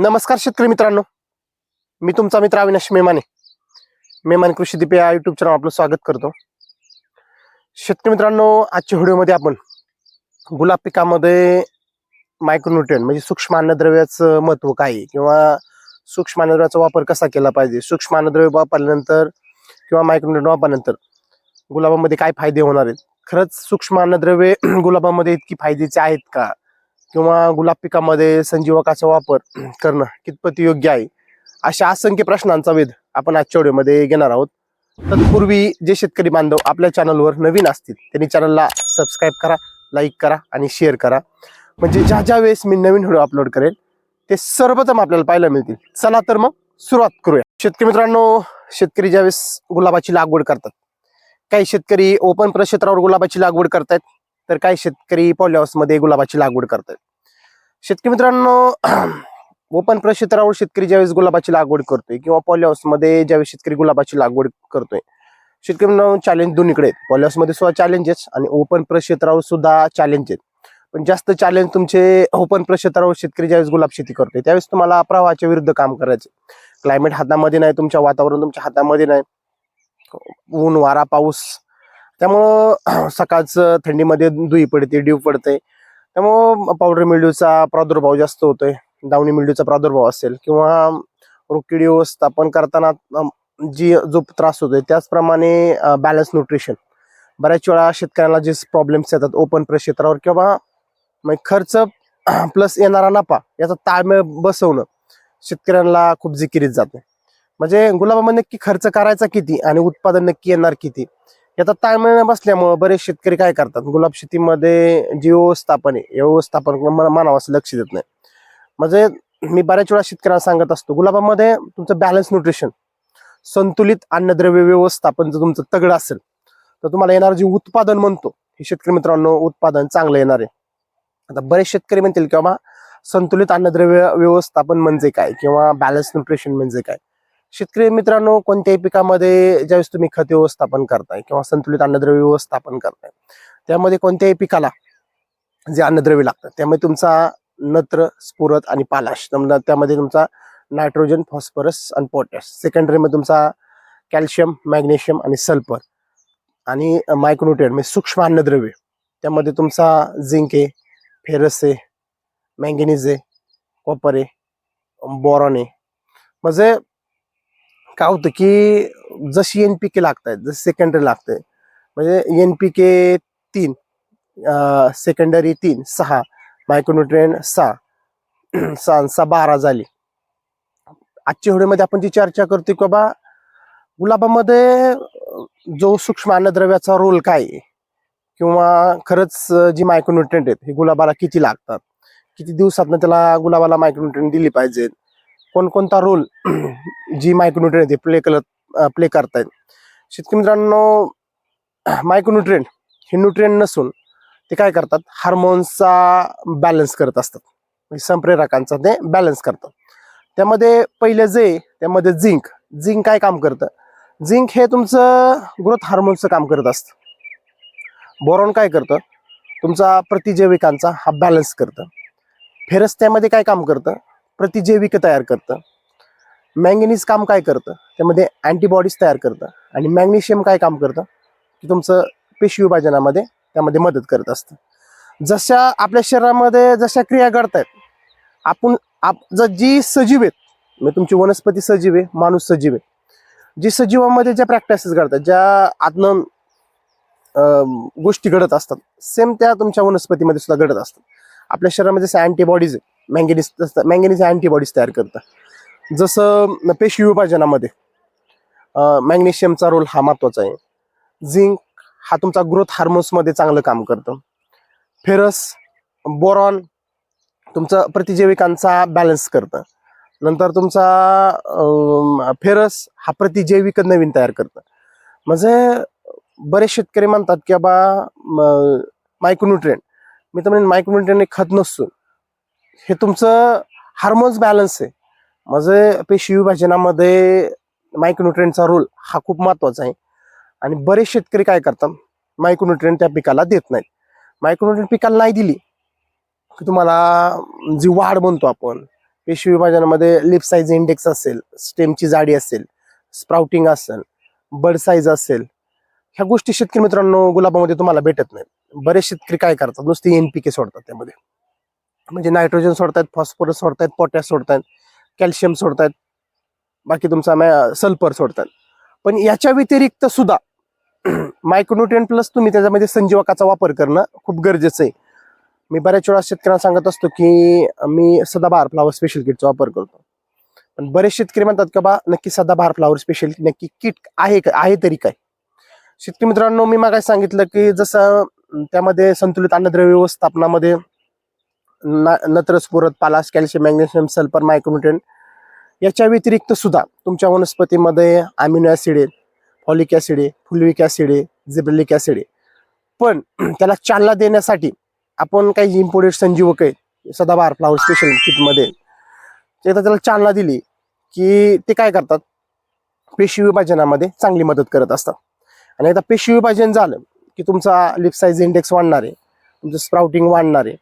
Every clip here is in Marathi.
नमस्कार शेतकरी मित्रांनो. मी तुमचा मित्र अविनाश मेमाने. मेमाने कृषी दिपे या युट्यूब चॅनल आपलं स्वागत करतो. शेतकरी मित्रांनो आजच्या व्हिडिओमध्ये आपण गुलाब पिकामध्ये मायक्रोन्युट्रियन म्हणजे सूक्ष्म अन्नद्रव्याचं महत्त्व काय आहे किंवा सूक्ष्म अन्नद्रव्याचा वापर कसा केला पाहिजे सूक्ष्म अन्नद्रव्य वापरल्यानंतर किंवा मायक्रोन्युट्रियन वापरल्यानंतर गुलाबामध्ये काय फायदे होणार आहेत? खरंच सूक्ष्म अन्नद्रव्ये गुलाबामध्ये इतकी फायद्याची आहेत का? किंवा गुलाब पिकामध्ये संजीवकाचा वापर करणं कितपत योग्य आहे? अशा असंख्य प्रश्नांचा वेध आपण आजच्या व्हिडिओमध्ये घेणार आहोत. तत्पूर्वी जे शेतकरी बांधव आपल्या चॅनलवर नवीन असतील त्यांनी चॅनलला सबस्क्राईब करा लाईक करा आणि शेअर करा. म्हणजे ज्या ज्या वेळेस मी नवीन व्हिडिओ अपलोड करेल ते सर्वप्रथम आपल्याला पाहायला मिळतील. चला तर मग सुरुवात करूया. शेतकरी मित्रांनो शेतकरी ज्यावेळेस गुलाबाची लागवड करतात काही शेतकरी ओपन प्रक्षेत्रावर गुलाबाची लागवड करतायत तर काही शेतकरी मध्ये गुलाबाची लागवड करतात? शेतकरी मित्रांनो ओपन प्रक्षेत्रावर शेतकरी ज्यावेळेस गुलाबाची लागवड करतोय किंवा पॉलिहाऊसमध्ये ज्यावेळेस शेतकरी गुलाबाची लागवड करतोय. शेतकरी मित्रांनो चॅलेंज दोन्हीकडे आहेत. मध्ये सुद्धा चॅलेंजेस आणि ओपन प्रक्षेत्रावर सुद्धा चॅलेंज आहेत. पण जास्त चॅलेंज तुमचे ओपन प्रक्षेत्रावर शेतकरी ज्यावेळेस गुलाब शेती करतोय त्यावेळेस तुम्हाला प्रवाहाच्या विरुद्ध काम करायचे क्लायमेट हातामध्ये नाही तुमच्या वातावरण तुमच्या हातामध्ये नाही. ऊन वारा पाऊस त्यामुळं सकाळचं थंडीमध्ये धुई पडते ड्यू पडते. त्यामुळं पावडर मिल्ड्यूचा प्रादुर्भाव जास्त होतोय. दावणी मिल्ड्यूचा प्रादुर्भाव असेल किंवा रोगकिडी व्यवस्थापन करताना जी जो त्रास होतोय त्याचप्रमाणे बॅलन्स न्यूट्रिशन बऱ्याच वेळा शेतकऱ्यांना जे प्रॉब्लेम्स येतात ओपन क्षेत्रावर किंवा मग खर्च प्लस येणारा नफा याचा ताळमेळ बसवणं शेतकऱ्यांना खूप जिकिरीत जाते. म्हणजे गुलाबामध्ये नक्की खर्च करायचा किती आणि उत्पादन नक्की येणार किती? याचा ताळमेळ न बसल्यामुळं बरेच शेतकरी काय करतात? गुलाब शेतीमध्ये जे व्यवस्थापन आहे या व्यवस्थापन मानावास लक्ष देत नाही. म्हणजे मी बऱ्याच वेळा शेतकऱ्यांना सांगत असतो गुलाबामध्ये तुमचं बॅलन्स न्यूट्रिशन संतुलित अन्नद्रव्य व्यवस्थापन जर तुमचं तगड असेल तर तुम्हाला येणार जे उत्पादन म्हणतो हे शेतकरी मित्रांनो उत्पादन चांगलं येणार आहे. आता बरेच शेतकरी म्हणतील किंवा संतुलित अन्नद्रव्य व्यवस्थापन म्हणजे काय? किंवा बॅलन्स न्यूट्रिशन म्हणजे काय? शेतकरी मित्रांनो कोणत्याही पिकामध्ये ज्यावेळेस तुम्ही खत व्यवस्थापन करताय किंवा संतुलित अन्नद्रव्य व्यवस्थापन करताय त्यामध्ये कोणत्याही पिकाला जे अन्नद्रव्य लागतात त्यामध्ये तुमचा नत्र स्फुरत आणि पालाश त्यामध्ये तुमचा नायट्रोजन फॉस्फरस आणि पोटॅश सेकंडरीमध्ये तुमचा कॅल्शियम मॅग्नेशियम आणि सल्फर आणि मायक्रोन्युट्रियन म्हणजे सूक्ष्म अन्नद्रव्य त्यामध्ये तुमचा झिंक आहे फेरस आहे मँगेनीज आहे कॉपर आहे बॉरॉन आहे. म्हणजे काय होतं की जशी एन पी के लागत आहेत जशी सेकंडरी लागते म्हणजे एन पी के तीन सेकंडरी तीन सहा मायक्रोन्युट्रेन सहा सहा सहा बारा झाली. आजच्या होळीमध्ये आपण जी चर्चा करतो की बाबा गुलाबामध्ये जो सूक्ष्म अन्नद्रव्याचा रोल काय आहे? किंवा खरंच जी मायक्रोन्युट्रेंट आहेत हे गुलाबाला किती लागतात? किती दिवसातनं त्याला गुलाबाला मायक्रोन्युट्रेंट दिली पाहिजेत? कोणकोणता रोल जी मायक्रोन्युट्रियंट प्ले करत प्ले करतायत. शेतकरी मित्रांनो मायक्रोन्युट्रियंट हे न्यूट्रियंट नसून ते काय करतात? हार्मोन्सचा बॅलन्स करत असतात. म्हणजे संप्रेरकांचा ते बॅलन्स करतात. त्यामध्ये पहिले जे त्यामध्ये झिंक झिंक काय काम करतं? झिंक हे तुमचं ग्रोथ हार्मोनचं काम करत असतं. बोरॉन काय करतं? तुमचा प्रतिजैविकांचा हा बॅलन्स करतं. फेरस त्यामध्ये काय काम करतं? प्रतिजैविक तयार करतं. मॅंगनीज काम काय करतं? त्यामध्ये अँटीबॉडीज तयार करतं. आणि मॅग्नेशियम काय काम करतं? की तुमचं पेशी विभाजनामध्ये त्यामध्ये मदत करत असतं. जशा आपल्या शरीरामध्ये जशा क्रिया घडतायत आपण आप जर जी सजीव आहेत म्हणजे तुमची वनस्पती सजीव आहे माणूस सजीव आहे जी सजीवामध्ये ज्या प्रॅक्टिसेस घडतात ज्या आत्म गोष्टी घडत असतात सेम त्या तुमच्या वनस्पतीमध्ये सुद्धा घडत असतात. आपल्या शरीरामध्ये जसं अँटीबॉडीज आहे मँगेनिस मँगेनिस अँटीबॉडीज तयार करतात जसं पेशी विभाजनामध्ये मॅग्नेशियमचा रोल हा महत्त्वाचा आहे. झिंक हा तुमचा ग्रोथ हार्मोन्समध्ये चांगलं काम करतं. फेरस बोरॉन तुमचं प्रतिजैविकांचा बॅलन्स करतं. नंतर तुमचा फेरस हा प्रतिजैविक नवीन तयार करतं. म्हणजे बरेच शेतकरी म्हणतात की बाबा मायक्रोन्युट्रियंट मी तर म्हणेन मायक्रोन्युट्रियंट हे खत नसून हे तुमचं हार्मोन्स बॅलन्स आहे. म्हणजे पेशी विभाजनामध्ये मायक्रोन्युट्रियंटचा रोल हा खूप महत्त्वाचा आहे. आणि बरेच शेतकरी काय करतात? मायक्रोन्युट्रियंट त्या पिकाला देत नाहीत. मायक्रोन्युट्रियंट पिकाला नाही दिली की तुम्हाला जी वाढ म्हणतो आपण पेशवी विभाजनामध्ये लिप साईज इंडेक्स असेल स्टेमची जाडी असेल स्प्राउटिंग असेल बड साईज असेल ह्या गोष्टी शेतकरी मित्रांनो गुलाबामध्ये तुम्हाला भेटत नाहीत. बरेच शेतकरी काय करतात? नुसते एन पी के सोडतात त्यामध्ये. म्हणजे नायट्रोजन सोडतायत फॉस्फरस सोडतायत पोटॅश सोडतायत. कॅल्शियम सोडतात बाकी तुमचा सल्फर सोडतात पण याच्या व्यतिरिक्त सुद्धा मायक्रोन्युट्रियन प्लस तुम्ही त्याच्यामध्ये संजीवकाचा वापर करणं खूप गरजेचं आहे. मी बऱ्याच वेळा शेतकऱ्यांना सांगत असतो की मी सदाबहार फ्लावर स्पेशल किटचा वापर करतो. पण बरेच शेतकरी म्हणतात का बा नक्की सदाबहार फ्लावर स्पेशल नक्की किट आहे का आहे तरी काय? शेतकरी मित्रांनो मी मागाय सांगितलं की जसं त्यामध्ये संतुलित अन्नद्रव्य व्यवस्थापनामध्ये ना- नत्रस्फुरत पालास कॅल्शियम मॅग्नेशियम सल्फर मायक्रोन्युट्रेन याच्या व्यतिरिक्त सुद्धा तुमच्या वनस्पतीमध्ये अमिनो ॲसिड आहे फॉलिक ॲसिड आहे फुलविक ॲसिड आहे झिब्रेलिक ॲसिड आहे. पण त्याला चालना देण्यासाठी आपण काही इम्पोर्टेड संजीवक आहेत सदाबहार फ्लावर स्पेशल किटमध्ये एकदा त्याला चालना दिली की ते काय करतात? पेशी विभाजनामध्ये चांगली मदत करत असतात. आणि एकदा पेशी विभाजन झालं की तुमचा लिप साईज इंडेक्स वाढणार आहे तुमचं स्प्राउटिंग वाढणार आहे.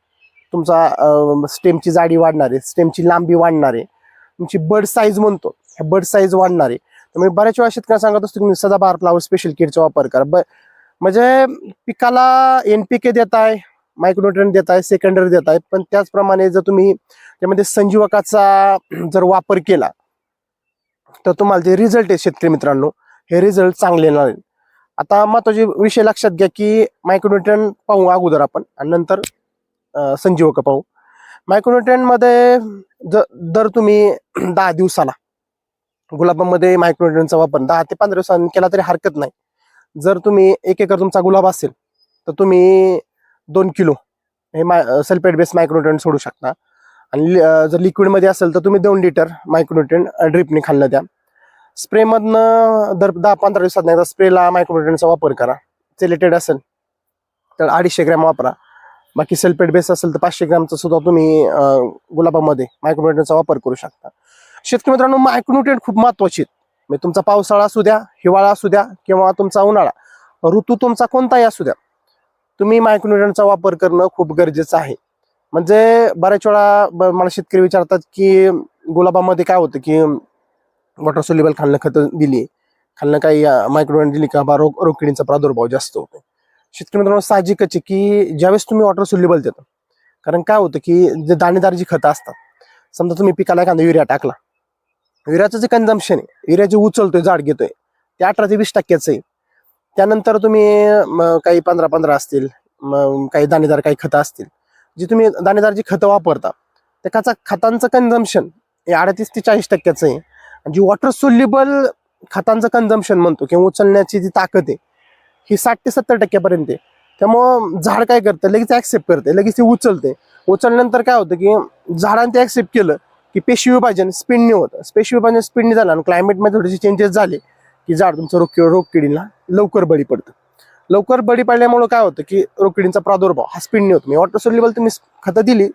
तुमचा स्टेमची जाडी वाढणार आहे स्टेमची लांबी वाढणार आहे. तुमची बर्ड साईज म्हणतो ह्या बर्ड साईज वाढणार आहे. तर मी बऱ्याच वेळा शेतकऱ्यांना सांगत असतो तुम्ही सदाबहार फ्लावर स्पेशल किटचा वापर करा. ब म्हणजे पिकाला एन पी के देत आहे मायक्रोन्युट्रन देत आहे सेकंडरी देत आहे पण त्याचप्रमाणे जर तुम्ही त्यामध्ये संजीवकाचा जर वापर केला तर तुम्हाला जे रिझल्ट आहे शेतकरी मित्रांनो हे रिझल्ट चांगले येणार आहेत आता महत्त्वाचे विषय लक्षात घ्या की मायक्रोन्युट्रन पाहू अगोदर आपण आणि नंतर संजीव संजीवक पाहू मायक्रोन्युट्रन जर ज- दर तुम्ही दहा दिवसाला गुलाबामध्ये मायक्रोन्युट्रनचा वापर दहा ते पंधरा दिवसांनी केला तरी हरकत नाही. जर तुम्ही एक एकर तुमचा गुलाब असेल तर तुम्ही दोन kilo hey my sulphate base मायक्रोन्युट्रन सोडू शकता. आणि जर लिक्विडमध्ये असेल तर तुम्ही दोन लिटर मायक्रोन्युट्रन ड्रिपने खाल्लं द्या. स्प्रेमधनं दर दहा पंधरा दिवसात नाही तर स्प्रेला मायक्रोन्युट्रनचा वापर करा. सिलेटेड असेल तर अडीचशे ग्रॅम वापरा. बाकी सल्फेट बेस असेल तर पाचशे ग्रॅमचा सुद्धा तुम्ही गुलाबामध्ये मायक्रोन्युट्रनचा वापर करू शकता. शेतकरी मित्रांनो मायक्रोन्युट्रिएंट खूप महत्त्वाचे आहेत. म्हणजे तुमचा पावसाळा असू द्या हिवाळा असू द्या किंवा तुमचा उन्हाळा ऋतू तुमचा कोणताही असू द्या तुम्ही मायक्रोन्युट्रिएंटचा वापर करणं खूप गरजेचं आहे. म्हणजे बऱ्याच वेळा मला शेतकरी विचारतात की गुलाबामध्ये काय होतं की वॉटर सोल्युबल खाल्लं खतं दिली खाल्लं काही मायक्रोन दिली का? बा रोग रोगकिडींचा प्रादुर्भाव जास्त होतो शेतकरी मित्रांनो साहजिकच आहे की ज्यावेळेस तुम्ही वॉटर सोल्युबल देता कारण काय होतं की जे दाणेदार जी खतं असतात समजा तुम्ही पिकाला एखादा युरिया टाकला युरियाचं जे कन्झम्पशन आहे युरिया जे उचलतोय झाड घेतोय ते अठरा ते वीस टक्क्याचं आहे. त्यानंतर तुम्ही काही पंधरा पंधरा असतील काही दाणेदार काही खतं असतील जी तुम्ही दाणेदार जी खतं वापरता त्या खता खतांचं कन्झम्पशन हे अडतीस ते चाळीस टक्क्याचं आहे. आणि जी वॉटर सोल्युबल खतांचं कन्झम्पशन म्हणतो किंवा उचलण्याची जी ताकद आहे ही साठ ते सत्तर टक्क्यापर्यंत आहे. त्यामुळं झाड काय करतं? लगेच ऍक्सेप्ट करते. लगेच ते उचलते. उचलल्यानंतर काय होतं की झाडाने ते ऍक्सेप्ट केलं की पेशी विभाजन स्पीडने होतं. पेशी विभाजन स्पीडने झालं आणि क्लायमेटमध्ये थोडेसे चेंजेस झाले की झाड तुमचं रोग रोगकिडीला लवकर बळी पडतं. लवकर बळी पडल्यामुळं काय होतं की रोगकिडींचा प्रादुर्भाव हा स्पीडने होतो. मी वॉटर सोल्युबल तुम्ही खतं दिली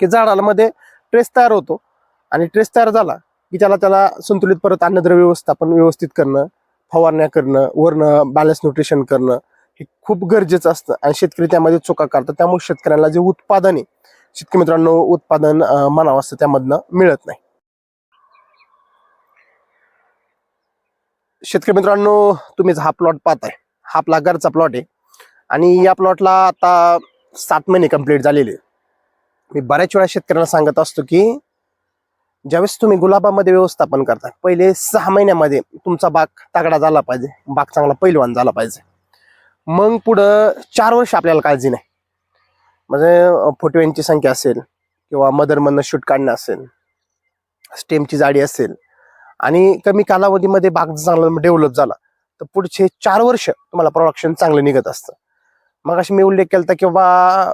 की झाडाला मध्ये ट्रेस तयार होतो आणि ट्रेस तयार झाला की त्याला त्याला संतुलित परत अन्नद्रव्य व्यवस्थापन व्यवस्थित करणं फवारण्या करणं वरणं बॅलन्स न्यूट्रिशन करणं हे खूप गरजेचं असतं. आणि शेतकरी त्यामध्ये चुका करतात. त्यामुळे शेतकऱ्यांना जे उत्पादन आहे शेतकरी मित्रांनो उत्पादन म्हणावं असतं त्यामधनं मिळत नाही. शेतकरी मित्रांनो तुम्हीच हा प्लॉट पाहताय. हा आपला घरचा प्लॉट आहे. आणि या प्लॉटला आता सात महिने कंप्लीट झालेले. मी बऱ्याच वेळा शेतकऱ्यांना सांगत असतो की ज्यावेळेस तुम्ही गुलाबामध्ये व्यवस्थापन करता पहिले सहा महिन्यामध्ये तुमचा बाग तगडा झाला पाहिजे बाग चांगला पैलवान झाला पाहिजे. मग पुढं चार वर्ष आपल्याला काळजी नाही. म्हणजे फुटव्यांची संख्या असेल किंवा मदरमधनं शूट काढणं असेल स्टेमची जाडी असेल आणि कमी कालावधीमध्ये बाग जर चांगला डेव्हलप झाला तर पुढचे चार वर्ष तुम्हाला प्रोडक्शन चांगलं निघत असतं. मग अशी मी उल्लेख केला की बाबा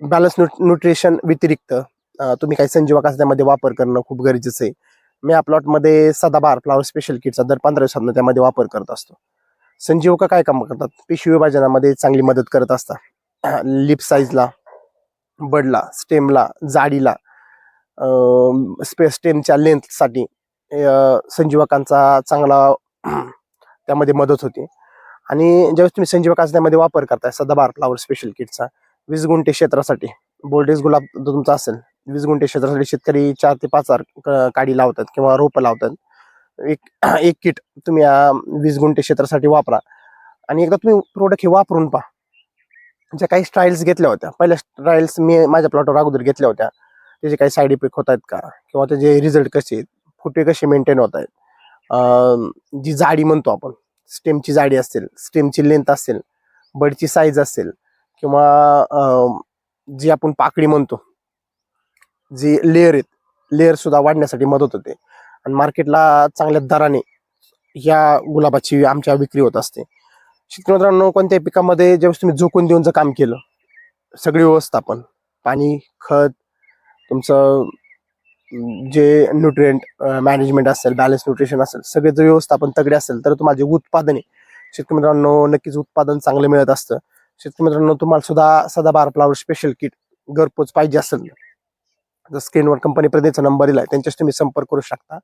बॅलन्स न्यूट्रिशन व्यतिरिक्त तुम्ही काही संजीवकाचा त्यामध्ये वापर करणं खूप गरजेचं आहे. मी या प्लॉटमध्ये सदाबहार फ्लावर स्पेशल किटचा दर पंधरा दिवसांना त्यामध्ये वापर करत असतो. संजीवका काय काम करतात? पिशवी विभाजनामध्ये चांगली मदत करत असतात. लिप साईजला बडला स्टेमला जाडीला स्पे स्टेमच्या लेंथसाठी संजीवकांचा चांगला त्यामध्ये मदत होते. आणि ज्यावेळेस तुम्ही संजीवकाचा त्यामध्ये वापर करताय सदाबहार फ्लावर स्पेशल किटचा वीस गुंठे क्षेत्रासाठी बोल्डेज गुलाब जो तुमचा असेल. वीस गुंठे क्षेत्रासाठी शेतकरी चार ते पाच हजार क- काडी लावतात किंवा रोपं लावतात. एक एक किट तुम्ही या वीस गुंठे क्षेत्रासाठी वापरा. आणि एकदा तुम्ही प्रोडक्ट हे वापरून पहा. ज्या काही ट्रायल्स घेतल्या होत्या. पहिल्या ट्रायल्स मी माझ्या प्लॉटवर अगोदर घेतल्या होत्या. त्याचे काही साईड इफेक्ट होत आहेत का? किंवा त्याचे रिझल्ट कसे आहेत? फुटे कसे मेंटेन होत आहेत? जी जाडी म्हणतो आपण स्टेमची जाडी असेल स्टेमची लेंथ असेल बडची साईज असेल किंवा जी आपण पाकळी म्हणतो जी लेअर आहेत लेअर सुद्धा वाढण्यासाठी मदत होते. आणि मार्केटला चांगल्या दराने या गुलाबाची आमच्या विक्री होत असते. शेतकरी मित्रांनो कोणत्याही पिकामध्ये ज्यावेळेस तुम्ही झोकून देऊन जर काम केलं सगळी व्यवस्थापन पाणी खत तुमचं जे न्यूट्रिएंट मॅनेजमेंट असेल बॅलन्स न्यूट्रिशन असेल सगळे जर व्यवस्थापन तगडे असेल तर तुम्हाला जे उत्पादने शेतकरी मित्रांनो नक्कीच उत्पादन चांगलं मिळत असतं. शेतकरी मित्रांनो तुम्हाला सुद्धा सदाबार फ्लावर स्पेशल किट घरपोच पाहिजे असेल. स्क्रीनवर कंपनी प्रतिनिधीचा नंबर दिला आहे त्यांच्याशी तुम्ही संपर्क करू शकता.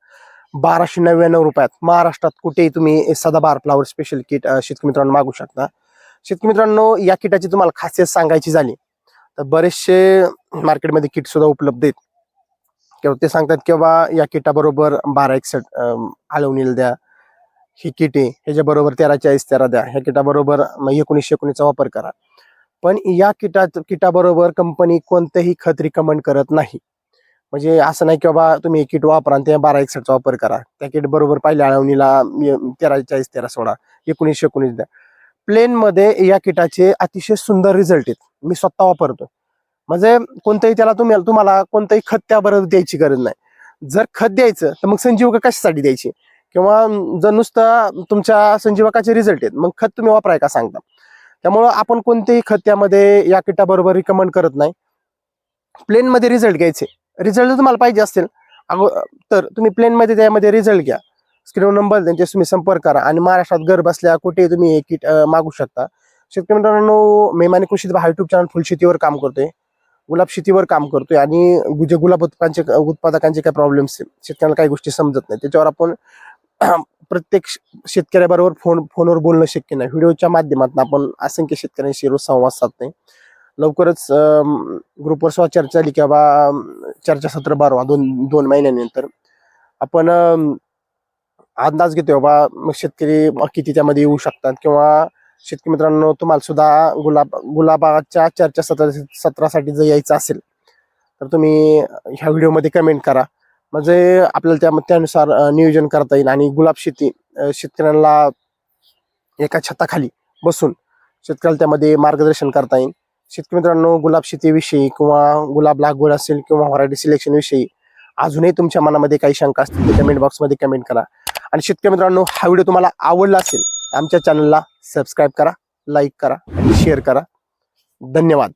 बाराशे नव्याण्णव रुपयात महाराष्ट्रात कुठेही तुम्ही सदाबार फ्लावर स्पेशल किट शेतकरी मित्रांनो मागू शकता. शेतकरी मित्रांनो या किटाची तुम्हाला खासियत सांगायची झाली तर बरेचसे मार्केटमध्ये किट सुद्धा उपलब्ध आहेत. किंवा ते सांगतात की बाबा या किटाबरोबर बारा एकसठ आळवणीला द्या. ही किट आहे ह्याच्याबरोबर तेरा चाळीस तेरा द्या. ह्या किटाबरोबर मग एकोणीसशे एकोणीसचा वापर करा. पण या किटा किटाबरोबर कंपनी कोणतंही खत रिकमेंड करत नाही. म्हणजे असं नाही की बाबा तुम्ही एक किट वापरा आणि त्या बारा एकसठचा वापर करा. त्या किट बरोबर पहिल्या अळवणीला मी- तेरा चाळीस तेरा सोळा एकोणीसशे एकोणीस द्या. प्लेनमध्ये या किटाचे अतिशय सुंदर रिझल्ट आहेत. मी स्वतः वापरतो म्हणजे कोणतंही त्याला तुम्ही तुम्हाला कोणतंही खत त्याबरोबर द्यायची गरज नाही. जर खत द्यायचं तर मग संजीवका कशासाठी द्यायची? किंवा जर नुसतं तुमच्या संजीवकाचे रिझल्ट आहेत मग खत तुम्ही वापराय का सांगता? त्यामुळं आपण कोणतेही खत त्यामध्ये या किटाबरोबर रिकमेंड करत नाही. प्लेनमध्ये रिझल्ट घ्यायचे. रिझल्ट जर तुम्हाला पाहिजे असेल अगो तर तुम्ही प्लेनमध्ये त्यामध्ये रिझल्ट घ्या. स्क्रीन नंबर त्यांच्याशी तुम्ही संपर्क करा. आणि महाराष्ट्रात घर बसल्या कुठे तुम्ही हे किट मागू शकता. शेतकरी मित्रांनो मेमाने कृषी हा युट्यूब चॅनल फुलशेतीवर काम करतोय. गुलाब शेतीवर काम करतोय. आणि गु- जे गुलाब उत्पादकांचे उत्पादकांचे काय प्रॉब्लेम्स शेतकऱ्यांना काही गोष्टी समजत नाही त्याच्यावर आपण प्रत्येक शेतकऱ्याबरोबर फोन फोनवर बोलणं शक्य नाही. व्हिडिओच्या माध्यमातून आपण असंख्य शेतकऱ्यांशी रोज संवाद साधतोय. लवकरच ग्रुपवर सुद्धा चर्चा झाली किंवा अं, चर्चासत्र बारवा दोन दोन महिन्यानंतर. आपण अंदाज घेतो बाबा मग शेतकरी किती त्यामध्ये येऊ शकतात किंवा शेतकरी मित्रांनो तुम्हाला सुद्धा गुलाब गुलाबाच्या चर्चा सत्र सत्रासाठी जर यायचं असेल तर तुम्ही ह्या व्हिडिओमध्ये कमेंट करा. म्हणजे आपल्याला त्या त्यानुसार नियोजन करता येईल आणि गुलाब शेती शेतकऱ्यांना एका छताखाली बसून शेतकऱ्याला त्यामध्ये मार्गदर्शन करता येईल. शेतकरी मित्रांनो गुलाब शेतीविषयी किंवा गुलाब लागवड असेल किंवा व्हरायटी सिलेक्शन विषयी अजूनही तुमच्या मनामध्ये काही शंका असतील कमेंट बॉक्समध्ये कमेंट करा. आणि शेतकरी मित्रांनो हा व्हिडिओ तुम्हाला आवडला असेल आमच्या चॅनलला सबस्क्राईब करा लाईक करा आणि शेअर करा. धन्यवाद.